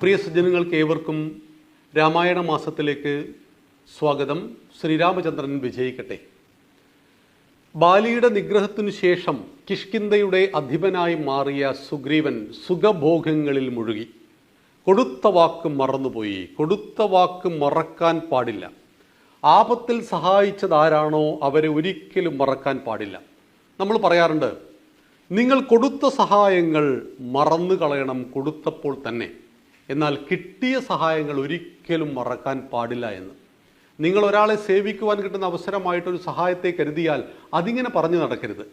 പ്രിയ സജ്ജനങ്ങൾക്ക് ഏവർക്കും രാമായണ മാസത്തിലേക്ക് സ്വാഗതം. ശ്രീരാമചന്ദ്രൻ വിജയിക്കട്ടെ. ബാലിയുടെ നിഗ്രഹത്തിനു ശേഷം കിഷ്കിന്തയുടെ അധിപനായി മാറിയ സുഗ്രീവൻ സുഖഭോഗങ്ങളിൽ മുഴുകി. കൊടുത്ത വാക്ക് മറന്നുപോയി. കൊടുത്ത വാക്ക് മറക്കാൻ പാടില്ല. ആപത്തിൽ സഹായിച്ചതാരാണോ അവരെ ഒരിക്കലും മറക്കാൻ പാടില്ല. നമ്മൾ പറയാറുണ്ട് നിങ്ങൾ കൊടുത്ത സഹായങ്ങൾ മറന്നു കളയണം കൊടുത്തപ്പോൾ തന്നെ. എന്നാൽ കിട്ടിയ സഹായങ്ങൾ ഒരിക്കലും മറക്കാൻ പാടില്ല എന്ന്. നിങ്ങൾ ഒരാളെ സേവിക്കുവാൻ കിട്ടുന്ന അവസരമായിട്ടൊരു സഹായത്തെ കരുതിയാൽ അതിങ്ങനെ പറഞ്ഞു നടക്കരുത്.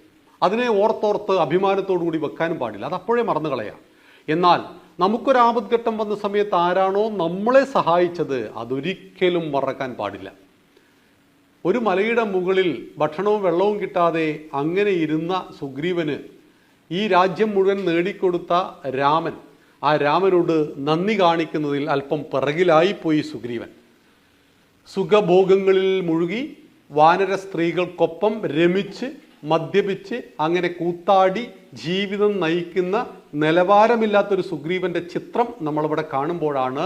അതിനെ ഓർത്തോർത്ത് അഭിമാനത്തോടു കൂടി വെക്കാനും പാടില്ല. അത് അപ്പോഴേ മറന്നു കളയാം. എന്നാൽ നമുക്കൊരു ആപത്ഘട്ടം വന്ന സമയത്ത് ആരാണോ നമ്മളെ സഹായിച്ചത് അതൊരിക്കലും മറക്കാൻ പാടില്ല. ഒരു മലയുടെ മുകളിൽ ഭക്ഷണവും വെള്ളവും കിട്ടാതെ അങ്ങനെ ഇരുന്ന സുഗ്രീവന് ഈ രാജ്യം മുഴുവൻ നേടിക്കൊടുത്ത രാമൻ ആ രാമനോട് നന്ദി കാണിക്കുന്നതിൽ അല്പം പിറകിലായിപ്പോയി സുഗ്രീവൻ. സുഖഭോഗങ്ങളിൽ മുഴുകി വാനര സ്ത്രീകൾക്കൊപ്പം രമിച്ച് മദ്യപിച്ച് അങ്ങനെ കൂത്താടി ജീവിതം നയിക്കുന്ന നിലവാരമില്ലാത്തൊരു സുഗ്രീവന്റെ ചിത്രം നമ്മളിവിടെ കാണുമ്പോഴാണ്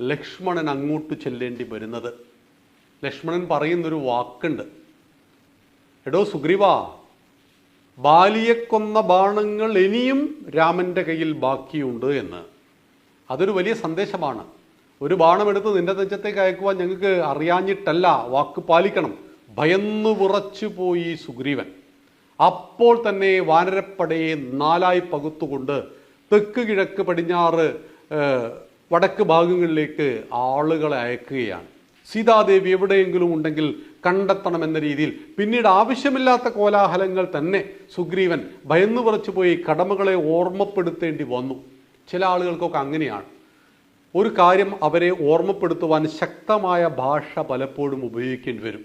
ലക്ഷ്മണൻ അങ്ങോട്ട് ചെല്ലേണ്ടി വരുന്നത്. ലക്ഷ്മണൻ പറയുന്നൊരു വാക്കുണ്ട്. എടോ സുഗ്രീവ ബാലിയെ കൊന്ന ബാണങ്ങൾ ഇനിയും രാമന്റെ കയ്യിൽ ബാക്കിയുണ്ട് എന്ന്. അതൊരു വലിയ സന്ദേശമാണ്. ഒരു ബാണമെടുത്ത് നിന്റെ നെഞ്ചത്തേക്ക് അയക്കുവാൻ ഞങ്ങൾക്ക് അറിയാഞ്ഞിട്ടല്ല വാക്ക് പാലിക്കണം. ഭയന്നു വിറച്ചു പോയി സുഗ്രീവൻ. അപ്പോൾ തന്നെ വാനരപ്പടയെ നാലായി പകുത്തുകൊണ്ട് തെക്ക് കിഴക്ക് പടിഞ്ഞാറ് വടക്ക് ഭാഗങ്ങളിലേക്ക് ആളുകളെ അയക്കുകയാണ്. സീതാദേവി എവിടെയെങ്കിലും ഉണ്ടെങ്കിൽ കണ്ടെത്തണമെന്ന രീതിയിൽ. പിന്നീട് ആവശ്യമില്ലാത്ത കോലാഹലങ്ങൾ തന്നെ സുഗ്രീവൻ ഭയന്നു വിറച്ചു പോയി കടമകളെ ഓർമ്മപ്പെടുത്തേണ്ടി വന്നു. ചില ആളുകൾക്കൊക്കെ അങ്ങനെയാണ്. ഒരു കാര്യം അവരെ ഓർമ്മപ്പെടുത്തുവാൻ ശക്തമായ ഭാഷ പലപ്പോഴും ഉപയോഗിക്കേണ്ടി വരും.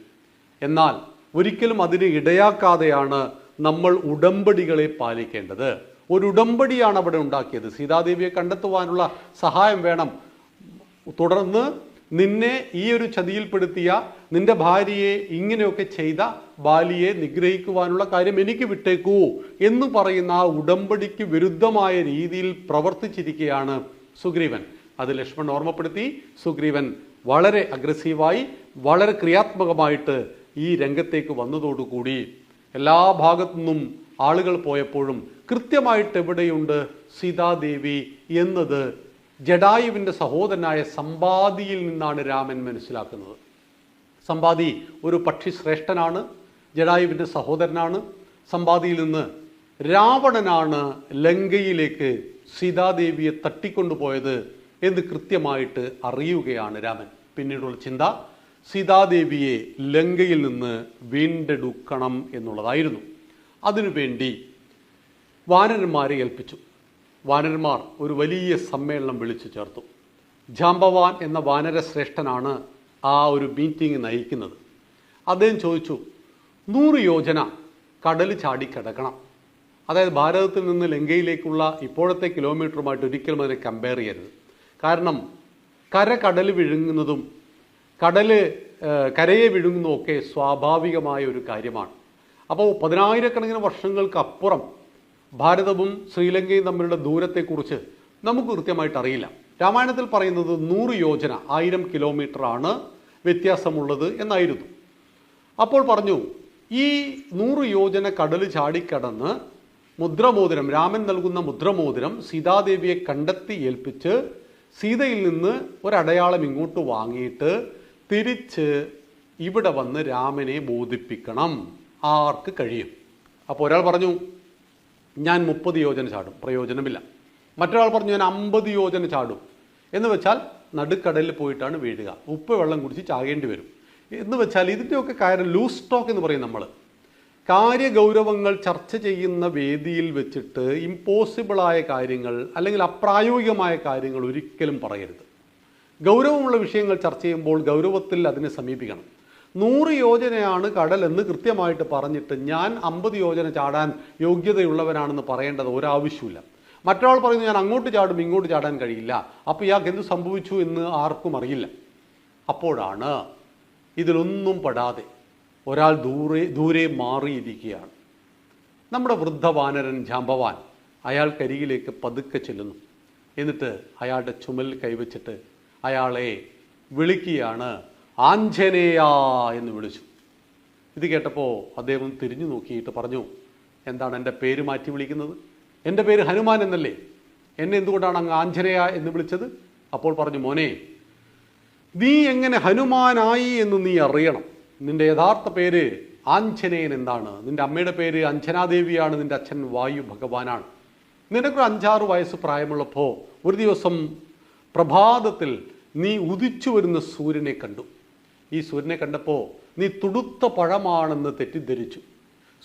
എന്നാൽ ഒരിക്കലും അതിന് ഇടയാക്കാതെയാണ് നമ്മൾ ഉടമ്പടികളെ പാലിക്കേണ്ടത്. ഒരു ഉടമ്പടിയാണ് അവിടെ ഉണ്ടാക്കിയത്. സീതാദേവിയെ കണ്ടെത്തുവാനുള്ള സഹായം വേണം. തുടർന്ന് നിന്നെ ഈ ഒരു ചതിയിൽപ്പെടുത്തിയ നിന്റെ ഭാര്യയെ ഇങ്ങനെയൊക്കെ ചെയ്ത ബാലിയെ നിഗ്രഹിക്കുവാനുള്ള കാര്യം എനിക്ക് വിട്ടേക്കൂ എന്ന് പറയുന്ന ആ ഉടമ്പടിക്ക് വിരുദ്ധമായ രീതിയിൽ പ്രവർത്തിച്ചിരിക്കുകയാണ് സുഗ്രീവൻ. അത് ലക്ഷ്മൺ ഓർമ്മപ്പെടുത്തി സുഗ്രീവൻ വളരെ അഗ്രസീവായി വളരെ ക്രിയാത്മകമായിട്ട് ഈ രംഗത്തേക്ക് വന്നതോടുകൂടി എല്ലാ ഭാഗത്തു നിന്നും ആളുകൾ പോയപ്പോഴും കൃത്യമായിട്ട് എവിടെയുണ്ട് സീതാദേവി എന്നത് ജഡായുവിന്റെ സഹോദരനായ സമ്പാദിയിൽ നിന്നാണ് രാമൻ മനസ്സിലാക്കുന്നത്. സമ്പാദി ഒരു പക്ഷി ശ്രേഷ്ഠനാണ് ജഡായുവിന്റെ സഹോദരനാണ്. സമ്പാദിയിൽ നിന്ന് രാവണനാണ് ലങ്കയിലേക്ക് സീതാദേവിയെ തട്ടിക്കൊണ്ടുപോയത് എന്ന് കൃത്യമായിട്ട് അറിയുകയാണ് രാമൻ. പിന്നീടുള്ള ചിന്ത സീതാദേവിയെ ലങ്കയിൽ നിന്ന് വീണ്ടെടുക്കണം എന്നുള്ളതായിരുന്നു. അതിനുവേണ്ടി വാനരന്മാരെ ഏൽപ്പിച്ചു. വാനരന്മാർ ഒരു വലിയ സമ്മേളനം വിളിച്ചു ചേർത്തു. ജാംബവാൻ എന്ന വാനരശ്രേഷ്ഠനാണ് ആ ഒരു മീറ്റിംഗ് നയിക്കുന്നത്. അദ്ദേഹം ചോദിച്ചു നൂറ് യോജന കടൽ ചാടി കിടക്കണം. അതായത് ഭാരതത്തിൽ നിന്ന് ലങ്കയിലേക്കുള്ള ഇപ്പോഴത്തെ കിലോമീറ്ററുമായിട്ട് ഒരിക്കലും അതിനെ കമ്പയർ ചെയ്യരുത്. കാരണം കര കടൽ വിഴുങ്ങുന്നതും കടൽ കരയെ വിഴുങ്ങുന്നതും ഒക്കെ സ്വാഭാവികമായ ഒരു കാര്യമാണ്. അപ്പോൾ പതിനായിരക്കണക്കിന് വർഷങ്ങൾക്കപ്പുറം ഭാരതവും ശ്രീലങ്കയും തമ്മിലുള്ള ദൂരത്തെക്കുറിച്ച് നമുക്ക് കൃത്യമായിട്ട് അറിയില്ല. രാമായണത്തിൽ പറയുന്നത് നൂറ് യോജന ആയിരം ആണ് വ്യത്യാസമുള്ളത് എന്നായിരുന്നു. അപ്പോൾ പറഞ്ഞു ഈ നൂറ് യോജന കടൽ ചാടിക്കടന്ന് മുദ്രമോതിരം രാമൻ നൽകുന്ന മുദ്രമോതിരം സീതാദേവിയെ കണ്ടെത്തി ഏൽപ്പിച്ച് സീതയിൽ നിന്ന് ഒരടയാളം ഇങ്ങോട്ട് വാങ്ങിയിട്ട് തിരിച്ച് ഇവിടെ വന്ന് രാമനെ ബോധിപ്പിക്കണം. ആർക്ക് കഴിയും? അപ്പോൾ ഒരാൾ പറഞ്ഞു ഞാൻ മുപ്പത് യോജന ചാടും. പ്രയോജനമില്ല. മറ്റൊരാൾ പറഞ്ഞു ഞാൻ അമ്പത് യോജന ചാടും. എന്ന് വെച്ചാൽ നടുക്കടലിൽ പോയിട്ടാണ് വീഴുക. ഉപ്പ് വെള്ളം കുടിച്ച് ചാകേണ്ടി വരും. എന്ന് വെച്ചാൽ ഇതിന്റെയൊക്കെ കാര്യം ലൂസ് സ്റ്റോക്ക് എന്ന് പറയും നമ്മൾ കാര്യഗൗരവങ്ങൾ ചർച്ച ചെയ്യുന്ന വേദിയിൽ വെച്ചിട്ട് ഇമ്പോസിബിളായ കാര്യങ്ങൾ അല്ലെങ്കിൽ അപ്രായോഗികമായ കാര്യങ്ങൾ ഒരിക്കലും പറയരുത്. ഗൗരവമുള്ള വിഷയങ്ങൾ ചർച്ച ചെയ്യുമ്പോൾ ഗൗരവത്തിൽ അതിനെ സമീപിക്കണം. നൂറ് യോജനയാണ് കടൽ എന്ന് കൃത്യമായിട്ട് പറഞ്ഞിട്ട് ഞാൻ അമ്പത് യോജന ചാടാൻ യോഗ്യതയുള്ളവനാണെന്ന് പറയേണ്ടത് ഒരാവശ്യമില്ല മറ്റൊരാൾ പറയുന്നു ഞാൻ അങ്ങോട്ട് ചാടും ഇങ്ങോട്ട് ചാടാൻ കഴിയില്ല. അപ്പോൾ ഇയാൾക്ക് എന്ത് സംഭവിച്ചു എന്ന് ആർക്കും അറിയില്ല. അപ്പോഴാണ് ഇതിലൊന്നും പെടാതെ ഒരാൾ ദൂരെ ദൂരെ മാറിയിരിക്കുകയാണ്. നമ്മുടെ വൃദ്ധവാനരൻ ജാമ്പവാൻ അയാൾക്കരികിലേക്ക് പതുക്കെ ചെല്ലുന്നു. എന്നിട്ട് അയാളുടെ ചുമലിൽ കൈവച്ചിട്ട് അയാളെ വിളിക്കുകയാണ് ആഞ്ജനേയ എന്ന് വിളിച്ചു. ഇത് കേട്ടപ്പോൾ അദ്ദേഹം തിരിഞ്ഞു നോക്കിയിട്ട് പറഞ്ഞു എന്താണ് എന്റെ പേര് മാറ്റി വിളിക്കുന്നത്? എന്റെ പേര് ഹനുമാൻ എന്നല്ലേ? എന്നെ എന്തുകൊണ്ടാണ് അങ്ങ് ആഞ്ജനേയ എന്ന് വിളിച്ചത്? അപ്പോൾ പറഞ്ഞു മോനെ നീ എങ്ങനെ ഹനുമാനായി എന്ന് നീ അറിയണം. നിന്റെ യഥാർത്ഥ പേര് ആഞ്ജനേയൻ എന്താണ്? നിന്റെ അമ്മയുടെ പേര് അഞ്ജനാദേവിയാണ്. നിന്റെ അച്ഛൻ വായു ഭഗവാനാണ്. നിനക്കൊരു അഞ്ചാറ് വയസ്സ് പ്രായമുള്ളപ്പോൾ ഒരു ദിവസം പ്രഭാതത്തിൽ നീ ഉദിച്ചു വരുന്ന സൂര്യനെ കണ്ടു. ഈ സൂര്യനെ കണ്ടപ്പോൾ നീ തുടുത്ത പഴമാണെന്ന് തെറ്റിദ്ധരിച്ചു.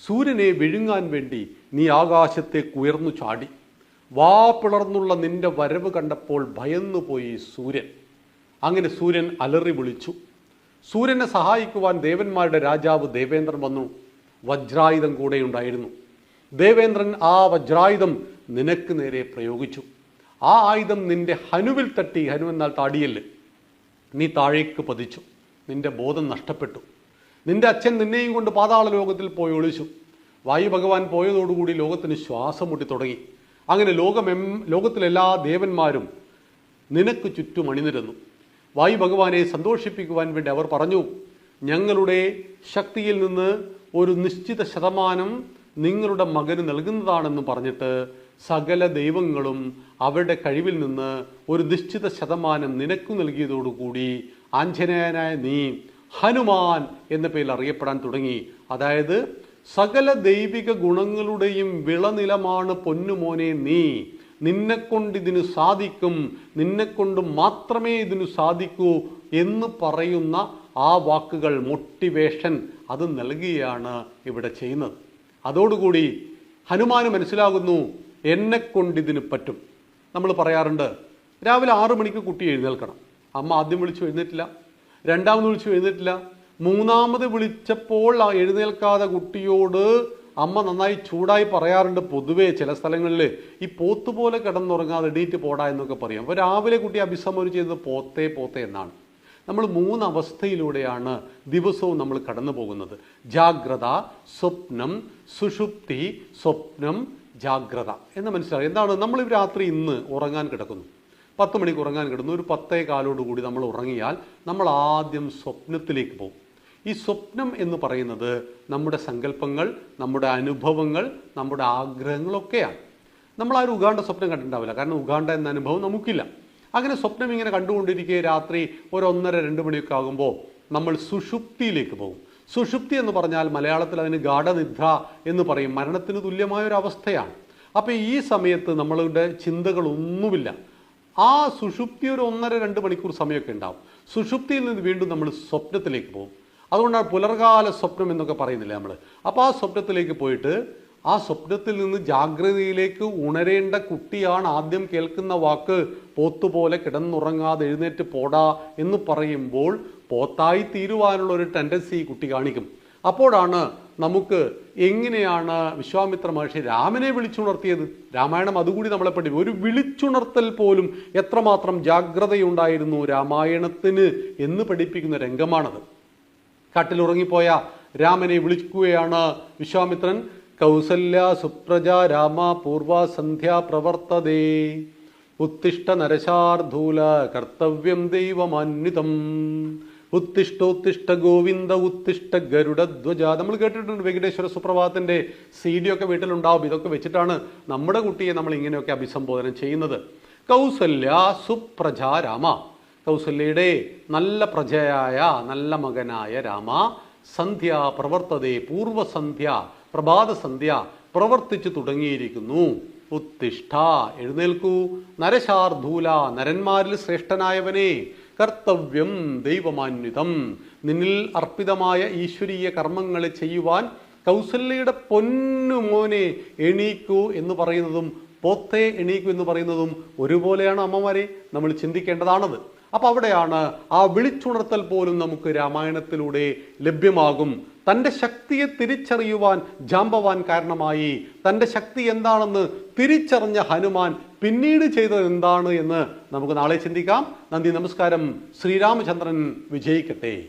സൂര്യനെ വിഴുങ്ങാൻ വേണ്ടി നീ ആകാശത്തേക്ക് ഉയർന്നു ചാടി. വാ പിളർന്നുള്ള നിന്റെ വരവ് കണ്ടപ്പോൾ ഭയന്നുപോയി സൂര്യൻ. അങ്ങനെ സൂര്യൻ അലറി വിളിച്ചു. സൂര്യനെ സഹായിക്കുവാൻ ദേവന്മാരുടെ രാജാവ് ദേവേന്ദ്രൻ വന്നു. വജ്രായുധം കൂടെ ഉണ്ടായിരുന്നു. ദേവേന്ദ്രൻ ആ വജ്രായുധം നിനക്ക് നേരെ പ്രയോഗിച്ചു. ആ ആയുധം നിന്റെ ഹനുവിൽ തട്ടി. ഹനു എന്നാൽ താടിയല്ല്. നീ താഴേക്ക് പതിച്ചു. നിന്റെ ബോധം നഷ്ടപ്പെട്ടു. നിന്റെ അച്ഛൻ നിന്നെയും കൊണ്ട് പാതാള ലോകത്തിൽ പോയി ഒളിച്ചു. വായു ഭഗവാൻ പോയതോടുകൂടി ലോകത്തിന് ശ്വാസം മുട്ടി തുടങ്ങി. അങ്ങനെ ലോകമെം ലോകത്തിലെല്ലാ ദേവന്മാരും നിനക്ക് ചുറ്റും അണിനിരന്നു. വായു ഭഗവാനെ സന്തോഷിപ്പിക്കുവാൻ വേണ്ടി അവർ പറഞ്ഞു ഞങ്ങളുടെ ശക്തിയിൽ നിന്ന് ഒരു നിശ്ചിത ശതമാനം നിങ്ങളുടെ മകന് നൽകുന്നതാണെന്ന് പറഞ്ഞിട്ട് സകല ദൈവങ്ങളും അവരുടെ കഴിവിൽ നിന്ന് ഒരു നിശ്ചിത ശതമാനം നിനക്കു നൽകിയതോടുകൂടി ആഞ്ജനേയനായ നീ ഹനുമാൻ എന്ന പേരിൽ അറിയപ്പെടാൻ തുടങ്ങി. അതായത് സകല ദൈവിക ഗുണങ്ങളുടെയും വിളനിലമാണ് പൊന്നുമോനെ നീ. നിന്നെക്കൊണ്ട് ഇതിനു സാധിക്കും. നിന്നെക്കൊണ്ട് മാത്രമേ ഇതിനു സാധിക്കൂ എന്ന് പറയുന്ന ആ വാക്കുകൾ മോട്ടിവേഷൻ അത് നൽകുകയാണ് ഇവിടെ ചെയ്യുന്നത്. അതോടുകൂടി ഹനുമാന് മനസ്സിലാകുന്നു എന്നെ കൊണ്ട് ഇതിന് പറ്റും. നമ്മൾ പറയാറുണ്ട് രാവിലെ ആറു മണിക്ക് കുട്ടി എഴുന്നേൽക്കണം. അമ്മ ആദ്യം വിളിച്ചു എഴുന്നേറ്റില്ല. രണ്ടാമത് വിളിച്ചു എഴുന്നേറ്റില്ല. മൂന്നാമത് വിളിച്ചപ്പോൾ ആ എഴുന്നേൽക്കാതെ കുട്ടിയോട് അമ്മ നന്നായി ചൂടായി പറയാറുണ്ട് പൊതുവേ ചില സ്ഥലങ്ങളിൽ. ഈ പോത്ത് പോലെ കിടന്നുറങ്ങാതെ എണീറ്റ് പോടാ എന്നൊക്കെ പറയും. അപ്പോൾ രാവിലെ കുട്ടി അഭിസംബോധന ചെയ്യുന്നത് പോത്തേ പോത്തേ എന്നാണ്. നമ്മൾ മൂന്ന് അവസ്ഥയിലൂടെയാണ് ദിവസവും നമ്മൾ കടന്നു പോകുന്നത്. ജാഗ്രത സ്വപ്നം സുഷുപ്തി സ്വപ്നം ജാഗ്രത. എന്ന് മനസ്സിലായി. എന്താണ്? നമ്മൾ രാത്രി ഇന്ന് ഉറങ്ങാൻ കിടക്കുന്നു. പത്ത് മണിക്ക് ഉറങ്ങാൻ കിടന്നു. ഒരു പത്തേ കാലോടുകൂടി നമ്മൾ ഉറങ്ങിയാൽ നമ്മൾ ആദ്യം സ്വപ്നത്തിലേക്ക് പോകും. ഈ സ്വപ്നം എന്ന് പറയുന്നത് നമ്മുടെ സങ്കല്പങ്ങൾ നമ്മുടെ അനുഭവങ്ങൾ നമ്മുടെ ആഗ്രഹങ്ങളൊക്കെയാണ്. നമ്മൾ ആരും ഉഗാണ്ട സ്വപ്നം കണ്ടിട്ടുണ്ടാവില്ല. കാരണം ഉഗാണ്ട എന്ന അനുഭവം നമുക്കില്ല. അങ്ങനെ സ്വപ്നം ഇങ്ങനെ കണ്ടുകൊണ്ടിരിക്കുക രാത്രി ഒരു ഒന്നര രണ്ട് മണിയൊക്കെ ആകുമ്പോൾ നമ്മൾ സുഷുപ്തിയിലേക്ക് പോകും. സുഷുപ്തി എന്ന് പറഞ്ഞാൽ മലയാളത്തിൽ അതിന് ഗാഠനിദ്ര എന്ന് പറയും. മരണത്തിന് തുല്യമായ ഒരു അവസ്ഥയാണ് അപ്പോൾ ഈ സമയത്ത് നമ്മളുടെ ചിന്തകളൊന്നുമില്ല. ആ സുഷുപ്തി ഒരു ഒന്നര രണ്ട് മണിക്കൂർ സമയമൊക്കെ ഉണ്ടാവും. സുഷുപ്തിയിൽ നിന്ന് വീണ്ടും നമ്മൾ സ്വപ്നത്തിലേക്ക് പോകും. അതുകൊണ്ടാണ് പുലർകാല സ്വപ്നം എന്നൊക്കെ പറയുന്നില്ലേ നമ്മൾ അപ്പോൾ ആ സ്വപ്നത്തിലേക്ക് പോയിട്ട് ആ സ്വപ്നത്തിൽ നിന്ന് ജാഗ്രതയിലേക്ക് ഉണരേണ്ട കുട്ടിയാണ് ആദ്യം കേൾക്കുന്ന വാക്ക് പോത്തുപോലെ കിടന്നുറങ്ങാതെ എഴുന്നേറ്റ് പോടാ എന്ന് പറയുമ്പോൾ പോത്തായി തീരുവാനുള്ള ഒരു ടെൻഡൻസി കുട്ടി കാണിക്കും. അപ്പോഴാണ് നമുക്ക് എങ്ങനെയാണ് വിശ്വാമിത്ര മഹർഷി രാമനെ വിളിച്ചുണർത്തിയത്? രാമായണം അതുകൂടി നമ്മളെ പഠിക്കും ഒരു വിളിച്ചുണർത്തൽ പോലും എത്രമാത്രം ജാഗ്രതയുണ്ടായിരുന്നു രാമായണത്തിന് എന്ന് പഠിപ്പിക്കുന്ന രംഗമാണത്. കാട്ടിലുറങ്ങിപ്പോയ രാമനെ വിളിക്കുകയാണ് വിശ്വാമിത്രൻ. കൗസല്യ സുപ്രജ രാമ പൂർവ സന്ധ്യ പ്രവർത്തതേ. ഉത്തിഷ്ട നരശാർധൂല കർത്തവ്യം ദൈവമാന്വിതം. ഉത്തിഷ്ടോത്തിഷ്ട ഗോവിന്ദ ഉത്തിഷ്ട ഗരുഡധ്വജ നമ്മൾ കേട്ടിട്ടുണ്ട് വെങ്കടേശ്വര സുപ്രഭാതത്തിന്റെ സി ഡി ഒക്കെ വീട്ടിലുണ്ടാവും. ഇതൊക്കെ വെച്ചിട്ടാണ് നമ്മുടെ കുട്ടിയെ നമ്മൾ ഇങ്ങനെയൊക്കെ അഭിസംബോധന ചെയ്യുന്നത്. കൗസല്യ സുപ്രജ രാമ. കൗസല്യയുടെ നല്ല പ്രജയായ നല്ല മകനായ രാമ സന്ധ്യ പ്രവർത്തതേ പൂർവസന്ധ്യ പ്രഭാത സന്ധ്യ പ്രവർത്തിച്ചു തുടങ്ങിയിരിക്കുന്നു. ഉത്തിഷ്ഠ എഴുന്നേൽക്കൂ. നരശാർധൂല നരന്മാരിൽ ശ്രേഷ്ഠനായവനെ. കർത്തവ്യം ദൈവമാന്വിതം. നിന്നിൽ അർപ്പിതമായ ഈശ്വരീയ കർമ്മങ്ങളെ ചെയ്യുവാൻ കൗസല്യയുടെ പൊന്നു മോനെ എണീക്കൂ എന്ന് പറയുന്നതും പോത്തെ എണീക്കൂ എന്ന് പറയുന്നതും ഒരുപോലെയാണ് അമ്മമാരെ. നമ്മൾ ചിന്തിക്കേണ്ടതാണത്. അപ്പോൾ അവിടെയാണ് ആ വിളിച്ചുണർത്തൽ പോലും നമുക്ക് രാമായണത്തിലൂടെ ലഭ്യമാകും. തന്റെ ശക്തിയെ തിരിച്ചറിയുവാൻ ജാമ്പവാൻ കാരണമായി. തന്റെ ശക്തി എന്താണെന്ന് തിരിച്ചറിഞ്ഞ ഹനുമാൻ പിന്നീട് ചെയ്തത് എന്താണ് എന്ന് നമുക്ക് നാളെ ചിന്തിക്കാം. നന്ദി നമസ്കാരം. ശ്രീരാമചന്ദ്രൻ വിജയിക്കട്ടെ.